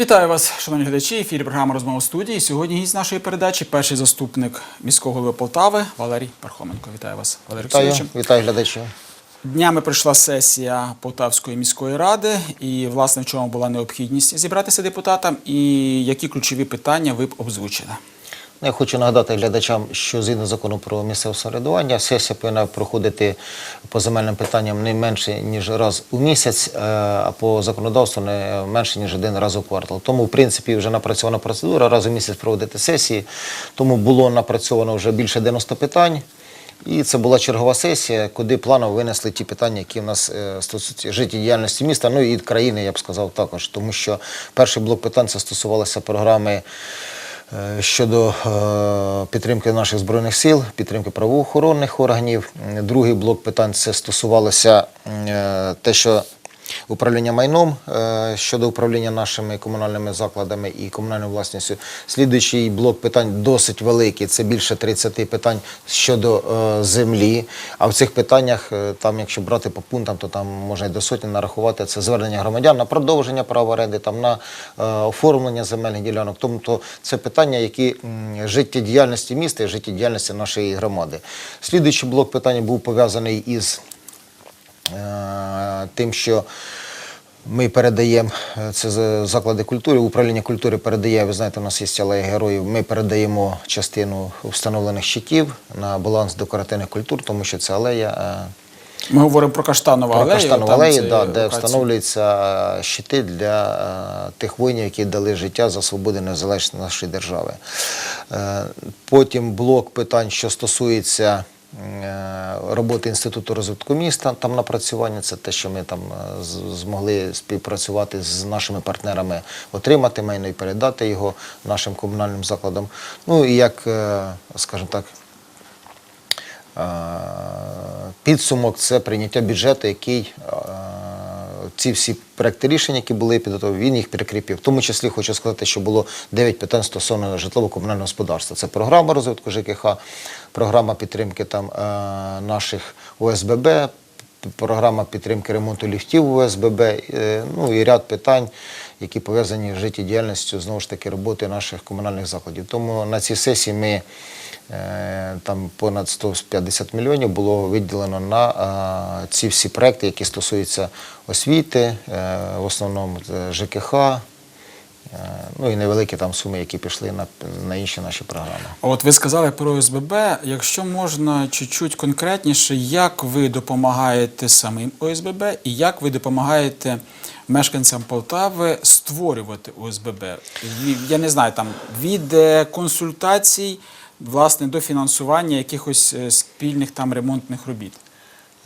Вітаю вас, шановні глядачі. Ефірі програма розмова у студії. Сьогодні гість нашої передачі перший заступник міського голови Полтави Валерій Пархоменко. Вітаю вас, Валерій Вітаю, вітаю глядачів. Днями пройшла сесія Полтавської міської ради, і власне в чому була необхідність зібратися депутатам, і які ключові питання ви б озвучили. Ну, Я хочу нагадати глядачам, що згідно закону про місцеве самоврядування, сесія повинна проходити по земельним питанням не менше ніж раз у місяць, е, а по законодавству не менше ніж один раз у квартал. Тому, в принципі, вже напрацьована процедура раз у місяць проводити сесії. Тому було напрацьовано вже більше 90 питань. І це була чергова сесія, куди планово винесли ті питання, які в нас е, стосуються життєдіяльності міста, ну і країни, я б сказав, також. Тому що перший блок питань це стосувалося програми е, щодо е, підтримки наших збройних сил, підтримки правоохоронних органів. Другий блок питань це стосувалося те, що управління майном е, щодо управління нашими комунальними закладами і комунальною власністю. Слідуючий блок питань досить великий. Це більше 30 питань щодо е, землі. А в цих питаннях, е, там, якщо брати по пунктам, то там можна і до сотні нарахувати. Це звернення громадян на продовження права оренди, там на оформлення земельних ділянок. Тобто це питання, які життєдіяльності міста і життєдіяльності нашої громади. Слідуючий блок питань був пов'язаний із тим, що ми передаємо е, це заклади культури, управління культури передає. Ви знаєте, у нас є алея героїв. Ми передаємо частину встановлених щитів на баланс декоративних культур, тому що це алея. е, Ми говоримо про Каштанову про алею. Каштанову алею, да, де встановлюються е, щити для е, тих воїнів, які дали життя за свободу і незалежність нашої держави. Е, Потім блок питань, що стосується е, роботи Інституту розвитку міста, там напрацювання, це те, що ми там е, змогли співпрацювати з нашими партнерами, отримати майно і передати його нашим комунальним закладам. Ну і як, е, скажімо так, Е, Підсумок це прийняття бюджету, який е, ці всі проекти рішень, які були підготовлені, він їх прикріпив. В тому числі хочу сказати, що було 9 питань стосовно житлово-комунального господарства. Це програма розвитку ЖКХ, програма підтримки там, е, наших ОСББ, програма підтримки ремонту ліфтів ОСББ, е, ну і ряд питань, які пов'язані з життєдіяльністю знову ж таки роботи наших комунальних закладів. Тому на цій сесії ми е, там понад 150 мільйонів було виділено на е, ці всі проекти, які стосуються освіти, е, в основному ЖКХ. Е, Ну і невеликі там суми, які пішли на, на інші наші програми. А От ви сказали про ОСББ. Якщо можна чуть-чуть конкретніше, як ви допомагаєте самим ОСББ і як ви допомагаєте мешканцям Полтави створювати ОСББ? Я не знаю, там від консультацій власне до фінансування якихось е, спільних там ремонтних робіт.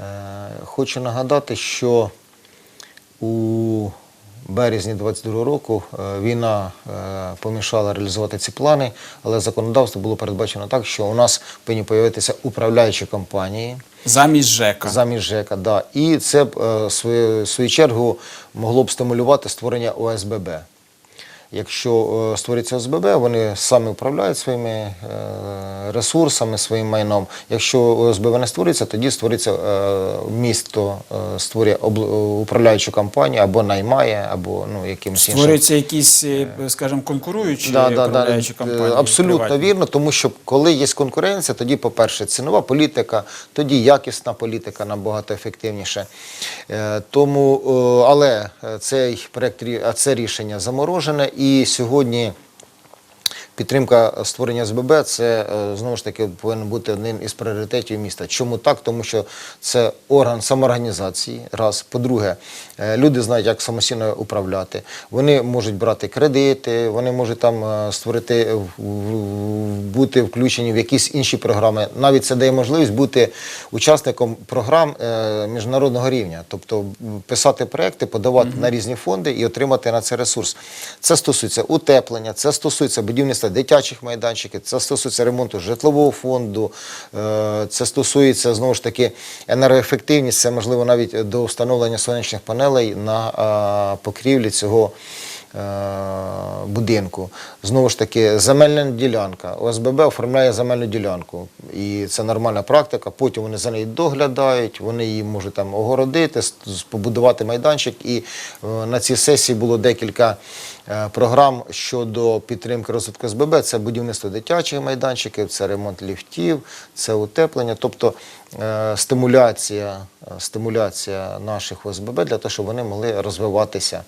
Е, Хочу нагадати, що у березні 22 року е, війна е, помішала реалізувати ці плани, але законодавство було передбачено так, що у нас повинні з'явитися управляючі компанії. Замість ЖЕКа. Замість ЖЕКа, да. І це е, в свою чергу могло б стимулювати створення ОСББ. Якщо е, створиться ОСББ, вони самі управляють своїми е, ресурсами, своїм майном. Якщо ОСББ не створиться, тоді створиться е, місто, створює управляючу компанію або наймає, або ну, якимось іншим. Створюються якісь, скажімо, конкуруючі Да, да, да. управляючі Е, компанії. Абсолютно приватні. вірно, тому що коли є конкуренція, тоді, по-перше, цінова політика, тоді якісна політика набагато ефективніше. Тому, але цей проект це рішення заморожене, і сьогодні. Підтримка створення СББ це е, знову ж таки повинен бути одним із пріоритетів міста. Чому так? Тому що це орган самоорганізації. Раз. По-друге, е, люди знають, як самостійно управляти. Вони можуть брати кредити, вони можуть там е, створити, бути включені в якісь інші програми. Навіть це дає можливість бути учасником програм міжнародного рівня, тобто писати проекти, подавати на різні фонди і отримати на це ресурс. Це стосується утеплення, це стосується будівництва дитячих майданчиків, це стосується ремонту житлового фонду, е, це стосується знову ж таки енергоефективність, це можливо навіть до встановлення сонячних панелей на е, покрівлі цього будинку. Знову ж таки, земельна ділянка. ОСББ оформляє земельну ділянку. І це нормальна практика. Потім вони за нею доглядають, вони її можуть там огородити, побудувати майданчик. І е, на цій сесії було декілька е, програм щодо підтримки розвитку СББ. Це будівництво дитячих майданчиків, це ремонт ліфтів, це утеплення, тобто е, стимуляція, е, стимуляція наших ОСББ для того, щоб вони могли розвиватися.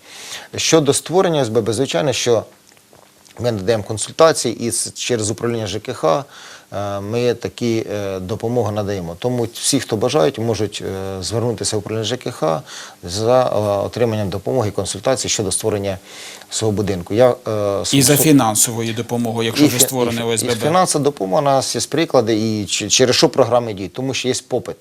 Щодо створення ОСББ, звичайно, що ми надаємо консультації і через управління ЖКХ е, ми такі е, допомоги надаємо. Тому всі, хто бажають, можуть е, звернутися в управління ЖКХ за отриманням допомоги і консультацій щодо створення свого будинку. Я, І за фінансовою допомогою, якщо вже фі- створене і, І фінансова допомога у нас є приклади, і через що програми діють, тому що є попит.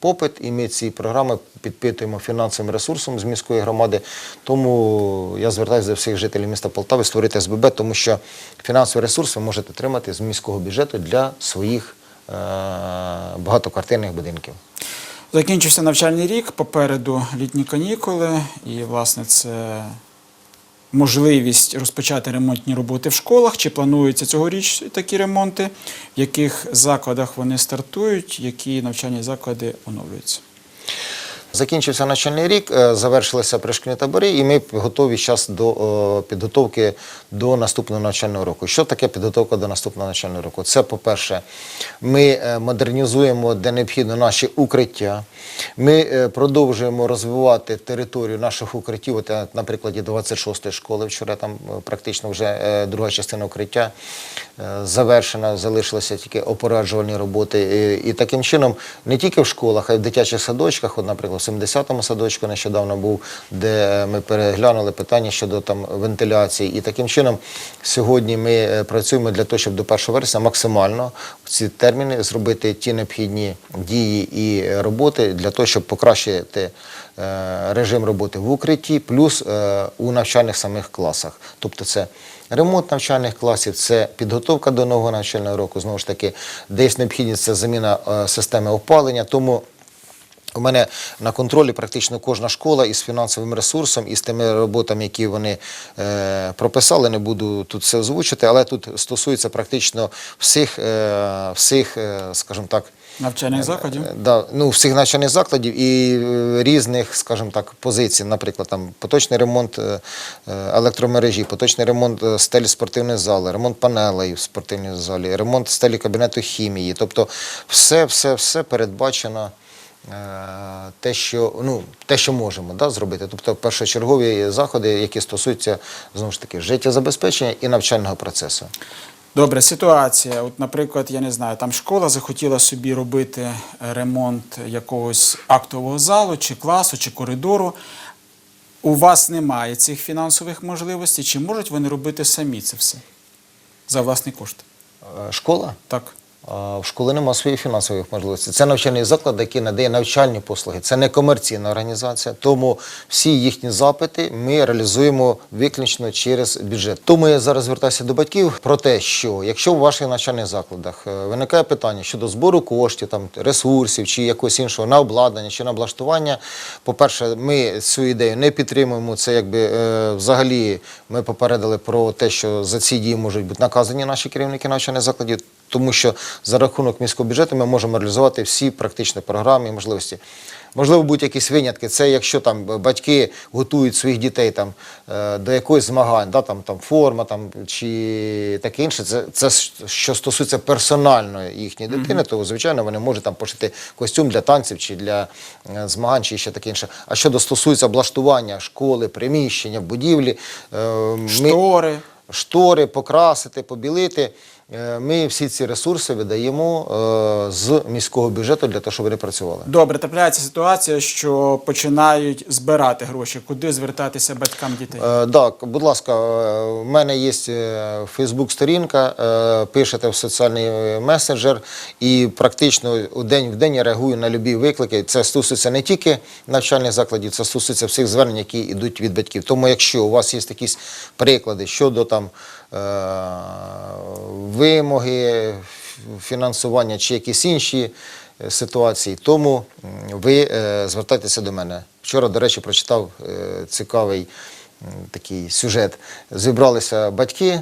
Попит, і ми ці програми підпитуємо фінансовим ресурсом з міської громади. Тому я звертаюся до всіх жителів міста Полтави створити СББ, тому що фінансовий ресурс ви можете отримати з міського бюджету для своїх е- багатоквартирних будинків. Закінчився навчальний рік, попереду літні канікули, і, власне, це можливість розпочати ремонтні роботи в школах. Чи плануються цьогоріч такі ремонти, в яких закладах вони стартують, які навчальні заклади оновлюються? Закінчився навчальний рік, е, завершилися пришкільні табори, і ми готові зараз до е, підготовки до наступного навчального року. Що таке підготовка до наступного навчального року? Це, по-перше, ми е, модернізуємо де необхідно наші укриття. Ми продовжуємо розвивати територію наших укриттів. От, на прикладі 26-ї школи вчора там практично вже друга частина укриття завершена, залишилися тільки опораджувальні роботи. І, таким чином не тільки в школах, а й в дитячих садочках. От, наприклад, 70-му садочку нещодавно був, де ми переглянули питання щодо там вентиляції. І таким чином сьогодні ми е, працюємо для того, щоб до 1 вересня максимально в ці терміни зробити ті необхідні дії і роботи для того, щоб покращити е, режим роботи в укритті, плюс е, у навчальних самих класах. Тобто це ремонт навчальних класів, це підготовка до нового навчального року. Знову ж таки, десь необхідність це заміна системи опалення. Тому у мене на контролі практично кожна школа із фінансовим ресурсом, і з тими роботами, які вони е, прописали. Не буду тут все озвучити, але тут стосується практично всіх, е, всіх е, скажімо так, Навчальних закладів? Е, Да, ну, всіх навчальних закладів і е, різних, скажімо так, позицій. Наприклад, там поточний ремонт е, електромережі, поточний ремонт стелі спортивної зали, ремонт панелей в спортивній залі, ремонт стелі кабінету хімії. Тобто все, все, все передбачено. Те, що ну те, що можемо да, зробити, тобто першочергові заходи, які стосуються знову ж таки життєзабезпечення і навчального процесу. Добре, ситуація. От, наприклад, я не знаю, там школа захотіла собі робити ремонт якогось актового залу, чи класу, чи коридору. У вас немає цих фінансових можливостей. Чи можуть вони робити самі це все за власні кошти? Е, Школа Так. В школи немає своїх фінансових можливостей. Це навчальний заклад, який надає навчальні послуги. Це не комерційна організація. Тому всі їхні запити ми реалізуємо виключно через бюджет. Тому я зараз звертаюся до батьків про те, що якщо в ваших навчальних закладах е, виникає питання щодо збору коштів, там ресурсів чи якогось іншого на обладнання чи на облаштування, по-перше, ми цю ідею не підтримуємо. Це якби е, взагалі ми попередили про те, що за ці дії можуть бути наказані наші керівники навчальних закладів тому що за рахунок міського бюджету ми можемо реалізувати всі практичні програми і можливості. Можливо, будуть якісь винятки. Це якщо там батьки готують своїх дітей там е, до якогось змагань, да, там, там форма там, чи таке інше. Це, це що стосується персональної їхньої дитини, то звичайно вони можуть там пошити костюм для танців чи для е, змагань, чи ще таке інше. А щодо стосується облаштування школи, приміщення, будівлі, е, ми- Штори. штори, покрасити, побілити. Е, Ми всі ці ресурси видаємо е, з міського бюджету для того, щоб вони працювали. Добре, трапляється ситуація, що починають збирати гроші. Куди звертатися батькам дітей? Е, Так, будь ласка, в мене є Фейсбук-сторінка, пишете в соціальний месенджер, і практично у день в день я реагую на любі виклики. Це стосується не тільки навчальних закладів, це стосується всіх звернень, які йдуть від батьків. Тому, якщо у вас є якісь приклади щодо там вимоги, фінансування чи якісь інші е, ситуації, тому ви е, звертайтеся до мене. Вчора, до речі, прочитав е, цікавий такий сюжет. Зібралися батьки,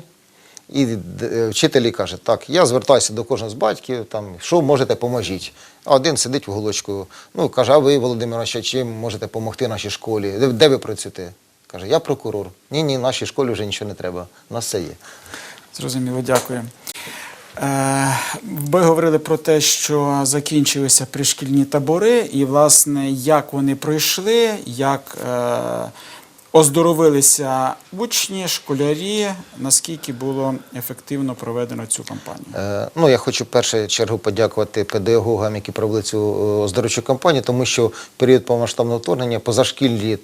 і е, вчителі каже, так, я звертаюся до кожного з батьків, там, що можете, поможіть. А один сидить в голочку, ну, каже, а ви, Володимир, чим можете допомогти нашій школі? Де ви працюєте? Каже, я прокурор. Ні, ні, нашій школі вже нічого не треба. У нас все є. Зрозуміло, дякую. Е, Ви говорили про те, що закінчилися пришкільні табори, і, власне, як вони пройшли, як е, оздоровилися учні, школярі, наскільки було ефективно проведено цю кампанію. Е, Ну, я хочу в першу чергу подякувати педагогам, які провели цю оздоровчу кампанію, тому що в період повномасштабного вторгнення позашкільні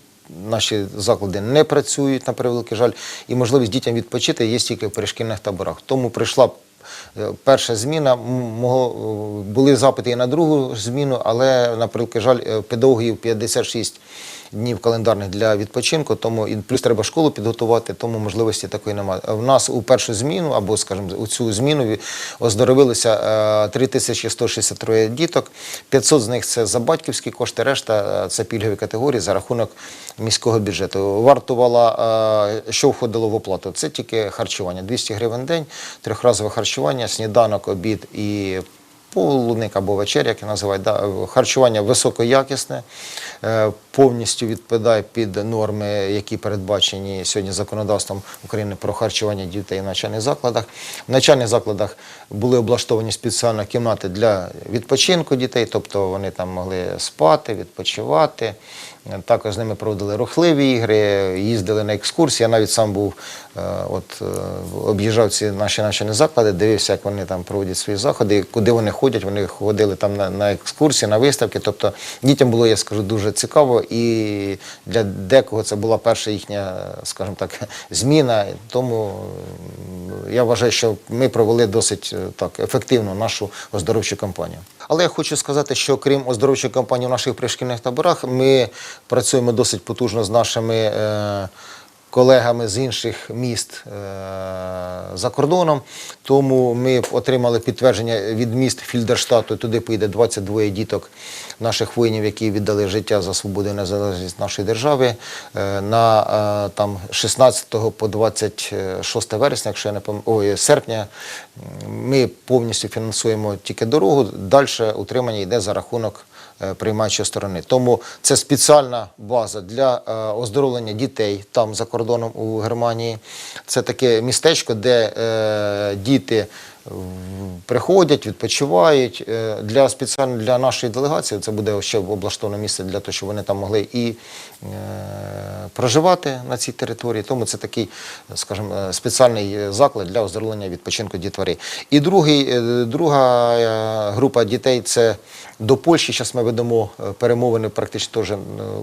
наші заклади не працюють, на превеликий жаль, і можливість дітям відпочити є тільки в перешкільних таборах. Тому прийшла е, перша зміна. Е, були запити і на другу зміну, але, на превеликий жаль, е, педагогів 56 днів календарних для відпочинку, тому і плюс треба школу підготувати, тому можливості такої немає. У нас у першу зміну, або, скажімо, у цю зміну оздоровилися е, 3163 діток. 500 з них це за батьківські кошти, решта е, це пільгові категорії за рахунок міського бюджету. Вартувала, е, що входило в оплату? Це тільки харчування. 200 гривень день, трьохразове харчування, сніданок, обід і полуник або вечеря, як її називають, да, харчування високоякісне, е, повністю відповідає під норми, які передбачені сьогодні законодавством України про харчування дітей в навчальних закладах. В навчальних закладах були облаштовані спеціальні кімнати для відпочинку дітей, тобто вони там могли спати, відпочивати. Е, Також з ними проводили рухливі ігри, їздили на екскурсії. Я навіть сам був, е, от, е, об'їжджав ці наші навчальні заклади, дивився, як вони там проводять свої заходи, куди вони ходять. Вони ходили там на, на екскурсії, на виставки. Тобто дітям було, я скажу, дуже цікаво, і для декого це була перша їхня, скажімо так, зміна. Тому я вважаю, що ми провели досить е, так ефективно нашу оздоровчу кампанію. Але я хочу сказати, що крім оздоровчої кампанії в наших пришкільних таборах, ми працюємо досить потужно з нашими. Е, Колегами з інших міст е, за кордоном, тому ми отримали підтвердження від міст Фільдерштату. Туди поїде 22 діток наших воїнів, які віддали життя за свободу і незалежність нашої держави. Е, на е, там 16 по 26 вересня, якщо я не пом... Ой, серпня, ми повністю фінансуємо тільки дорогу. Далі утримання йде за рахунок приймаючої сторони. Тому це спеціальна база для е, оздоровлення дітей там за кордоном у Германії. Це таке містечко, де е, діти приходять, відпочивають. Е, Для спеціально для нашої делегації це буде ще облаштоване місце для того, щоб вони там могли і е, проживати на цій території. Тому це такий, скажімо, е, спеціальний е, заклад для оздоровлення відпочинку дітвори. І другий, е, друга е, група дітей це до Польщі. Зараз ми ведемо е, перемовини практично теж е,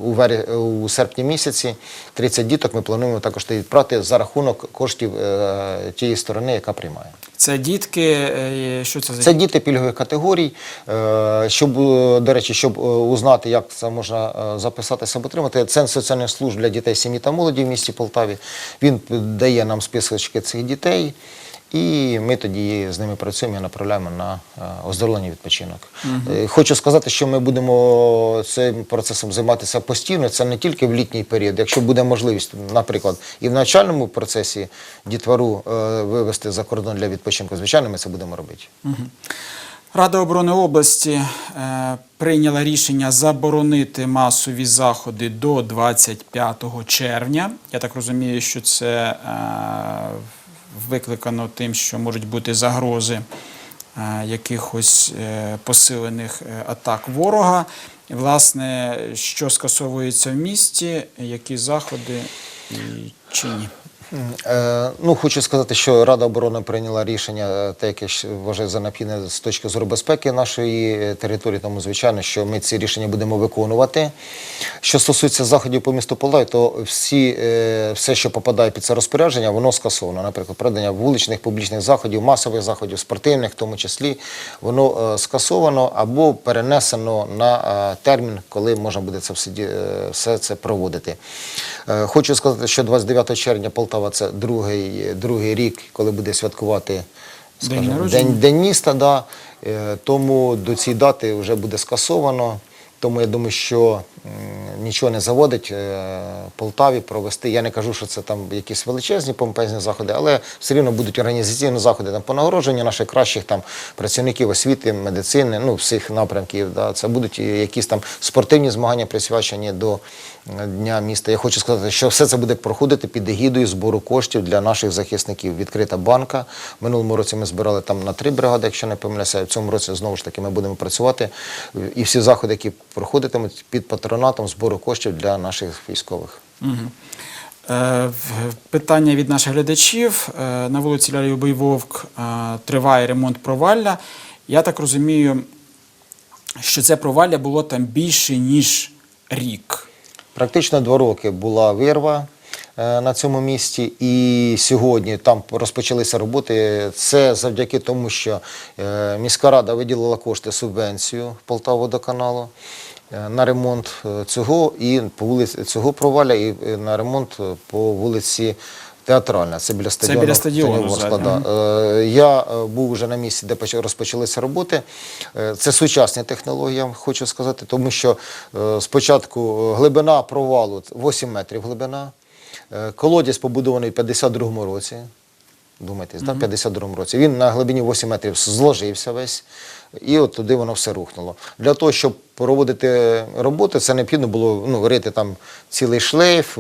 у, вері, у серпні місяці. 30 діток ми плануємо також відправити за рахунок коштів е, тієї сторони, яка приймає. Це дітки, е, що це за Це діти пільгових категорій. Е, Щоб, е, до речі, щоб е, узнати, як це можна е, записатися отримати, Центр соціальних служб для дітей, сім'ї та молоді в місті Полтаві. Він дає нам списочки цих дітей. І ми тоді з ними працюємо і направляємо на е, оздоровлення відпочинок. Е, Хочу сказати, що ми будемо цим процесом займатися постійно. Це не тільки в літній період. Якщо буде можливість, наприклад, і в навчальному процесі дітвору е, вивести за кордон для відпочинку, звичайно, ми це будемо робити. Рада оборони області е, прийняла рішення заборонити масові заходи до 25 червня. Я так розумію, що це е, викликано тим, що можуть бути загрози е, якихось е, посилених е, атак ворога. Власне, що скасовується в місті, які заходи і чи ні? Е, Ну, хочу сказати, що Рада оборони прийняла рішення, е, те, яке ж вважаю за необхідне з точки зору безпеки нашої е, території, тому звичайно, що ми ці рішення будемо виконувати. Що стосується заходів по місту Полтаві, то всі, все, що попадає під це розпорядження, воно скасовано. Наприклад, проведення вуличних публічних заходів, масових заходів, спортивних, в тому числі, воно скасовано або перенесено на термін, коли можна буде це все, це проводити. Хочу сказати, що 29 червня Полтава це другий, другий рік, коли буде святкувати скажімо, день, день, день міста. Да. Е, Тому до цієї дати вже буде скасовано. Тому я думаю, що нічого не заводить е, Полтаві провести. Я не кажу, що це там якісь величезні помпезні заходи, але все рівно будуть організаційні заходи там по нагородженню наших кращих там працівників освіти, медицини, ну всіх напрямків. Да. Це будуть якісь там спортивні змагання присвячені до Дня міста. Я хочу сказати, що все це буде проходити під егідою збору коштів для наших захисників. Відкрита банка. Минулому році ми збирали там на три бригади, якщо не помиляюся. В цьому році знову ж таки ми будемо працювати. І всі заходи, які проходитимуть під патронатом збору коштів для наших військових. Е, Питання від наших глядачів. Е, На вулиці Лялі Бойвовк е, триває ремонт провалля. Я так розумію, що це провалля було там більше, ніж рік. Практично два роки була вирва на цьому місці, і сьогодні там розпочалися роботи. Це завдяки тому, що міська рада виділила кошти субвенцію Полтаводоканалу е, на ремонт е, цього і по вулиці цього проваля, і е, на ремонт е, по вулиці. Театральна, це біля стадіону. біля стадіону да. Е, Я е, був вже на місці, де розпочалися роботи. Е, Це сучасні технології, я хочу сказати, тому що е, спочатку е, глибина провалу 8 метрів глибина. Е, Колодязь побудований в 52-му році. Думаєте, да, в 52-му році. Він на глибині 8 метрів зложився весь, і от туди воно все рухнуло. Для того, щоб проводити роботи, це необхідно було ну, рити там цілий шлейф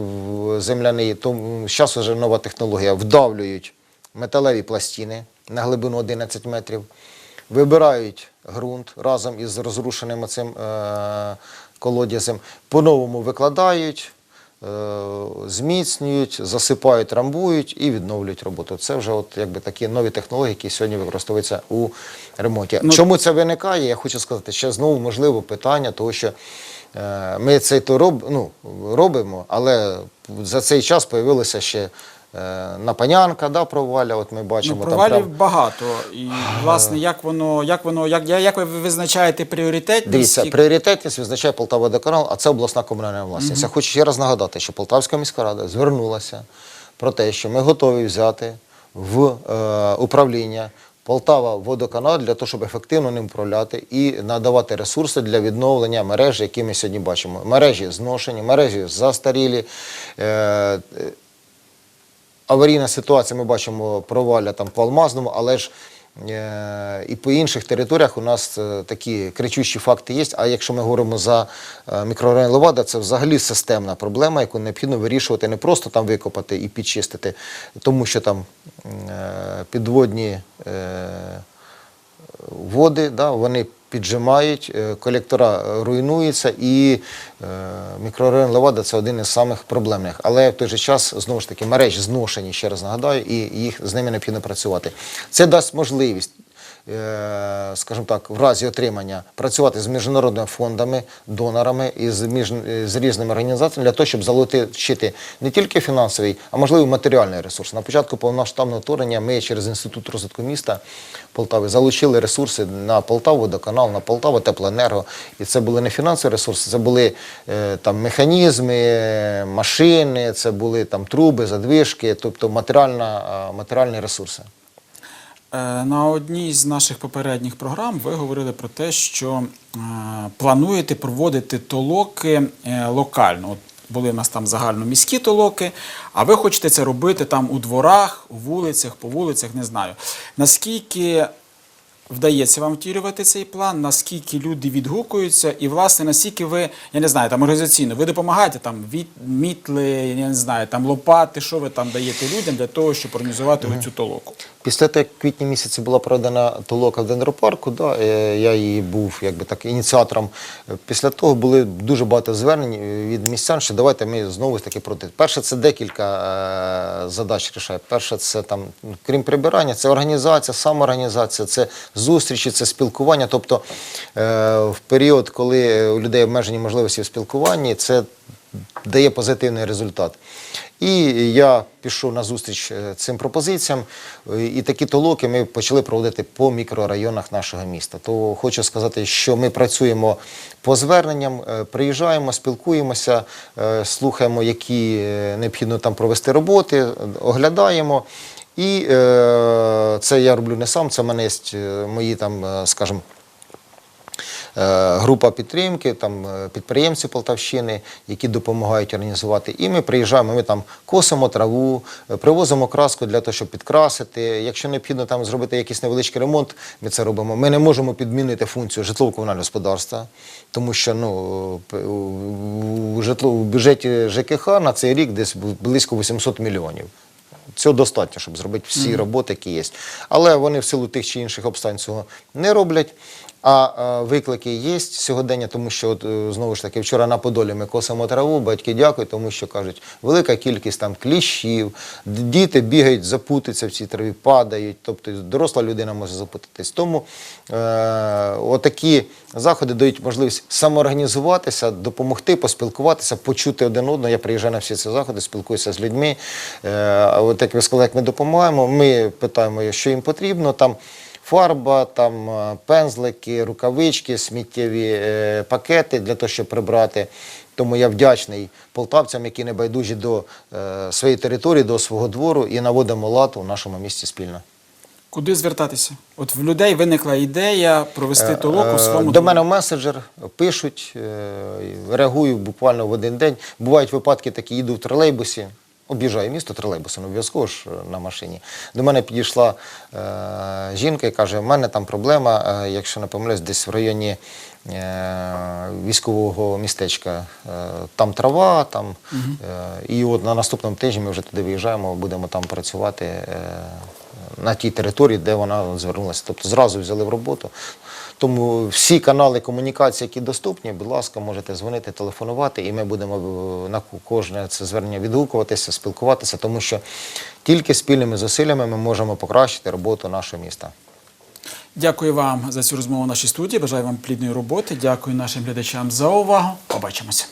земляний. Тому зараз вже нова технологія. Вдавлюють металеві пластини на глибину 11 метрів, вибирають ґрунт разом із розрушеним цим е- колодязем, по-новому викладають. Е, Зміцнюють, засипають, рамбують і відновлюють роботу. Це вже от якби такі нові технології, які сьогодні використовуються у ремонті. Ну, Чому це виникає? Я хочу сказати, ще знову можливо питання, того що е, ми це то роб, ну, робимо, але за цей час з'явилося ще Напанянка, да, проваля. От ми бачимо Ну, там провалів прям- багато. І, власне, як воно, як воно, як, як ви визначаєте пріоритетність? Дивіться, пріоритетність визначає Полтаводоканал, а це обласна комунальна власність. Я хочу ще раз нагадати, що Полтавська міська рада звернулася про те, що ми готові взяти в е, управління Полтава водоканал для того, щоб ефективно ним управляти і надавати ресурси для відновлення мережі, які ми сьогодні бачимо. Мережі зношені, мережі застарілі. Е, е, аварійна ситуація, ми бачимо проваля там по Алмазному, але ж е, і по інших територіях у нас е, такі кричущі факти є. А якщо ми говоримо за е, мікрорайон Левада, це взагалі системна проблема, яку необхідно вирішувати не просто там викопати і підчистити, тому що там підводні. Води, да, вони піджимають, е, колектора руйнуються, і е, мікрорайон Левада це один із самих проблемних. Але в той же час знову ж таки мережі зношені, ще раз нагадаю, і їх з ними необхідно працювати. Це дасть можливість. Е, Скажімо так, в разі отримання працювати з міжнародними фондами, донорами і з, між, з різними організаціями для того, щоб залучити не тільки фінансовий, а можливо і матеріальний ресурс. На початку повномасштабного вторгнення ми через інститут розвитку міста Полтави залучили ресурси на Полтаву водоканал, на Полтаву теплоенерго. І це були не фінансові ресурси, це були е, там механізми, е, машини, це були там труби, задвижки, тобто е, матеріальні ресурси. Е, На одній з наших попередніх програм ви говорили про те, що е, плануєте проводити толоки е, локально. От були в нас там загальноміські толоки, а ви хочете це робити там у дворах, у вулицях, по вулицях, не знаю. Наскільки вдається вам втілювати цей план, наскільки люди відгукуються, і, власне, наскільки ви, я не знаю, там організаційно, ви допомагаєте там від, мітли, я не знаю, там лопати, що ви там даєте людям для того, щоб організувати цю толоку? Після того, як в квітні місяці була проведена толока в Дендропарку, да, е, я її був якби так ініціатором. Після того були дуже багато звернень від містян, що давайте ми знову ж таки проти. Перше, це декілька е, задач рішає. Перше, це там, крім прибирання, це організація, самоорганізація, це зустрічі, це спілкування. Тобто е, в період, коли у людей обмежені можливості в спілкуванні, це дає позитивний результат. І я пішов на зустріч е, цим пропозиціям, і такі толоки ми почали проводити по мікрорайонах нашого міста. То хочу сказати, що ми працюємо по зверненням, е, приїжджаємо, спілкуємося, е, слухаємо, які необхідно там провести роботи, оглядаємо. І це я роблю не сам, це в мене є мої там, скажімо, група підтримки, там е, підприємці Полтавщини, які допомагають організувати. І ми приїжджаємо, ми там косимо траву, е, привозимо краску для того, щоб підкрасити. Якщо необхідно там зробити якийсь невеличкий ремонт, ми це робимо. Ми не можемо підмінити функцію житлово-комунального господарства, тому що ну, у, житло, у бюджеті ЖКХ на цей рік десь близько 800 мільйонів. Цього достатньо, щоб зробити всі роботи, які є. Але вони в силу тих чи інших обставин цього не роблять. А виклики є сьогодення, тому що е, знову ж таки вчора на Подолі ми косимо траву, батьки дякують, тому що кажуть, велика кількість там кліщів, діти бігають, запутаться в цій траві, падають, тобто доросла людина може запутатись. Тому е, отакі заходи дають можливість самоорганізуватися, допомогти, поспілкуватися, почути один одного. Я приїжджаю на всі ці заходи, спілкуюся з людьми. Е, от як ви сказали, як ми допомагаємо, ми питаємо, що їм потрібно. Там фарба, там е, пензлики, рукавички, сміттєві е, пакети для того, щоб прибрати. Тому я вдячний полтавцям, які не байдужі до е, своєї території, до свого двору і наводимо лад у нашому місті спільно. Куди звертатися? От в людей виникла ідея провести толоку в своєму До мене меседжер пишуть, реагую буквально в один день. Бувають випадки такі, їду в тролейбусі, об'їжджаю місто тролейбусом, обов'язково ж е, на машині. До мене підійшла е, жінка і каже: в мене там проблема, е, якщо не помиляюсь, десь в районі е, військового містечка. Е, там трава, там. Е, і от на наступному тижні ми вже туди виїжджаємо, будемо там працювати. Е, на тій території, де вона звернулася. Тобто зразу взяли в роботу. Тому всі канали комунікації, які доступні, будь ласка, можете дзвонити, телефонувати, і ми будемо е, на кожне це звернення відгукуватися, спілкуватися, тому що тільки спільними зусиллями ми можемо покращити роботу нашого міста. Дякую вам за цю розмову в нашій студії. Бажаю вам плідної роботи. Дякую нашим глядачам за увагу. Побачимося.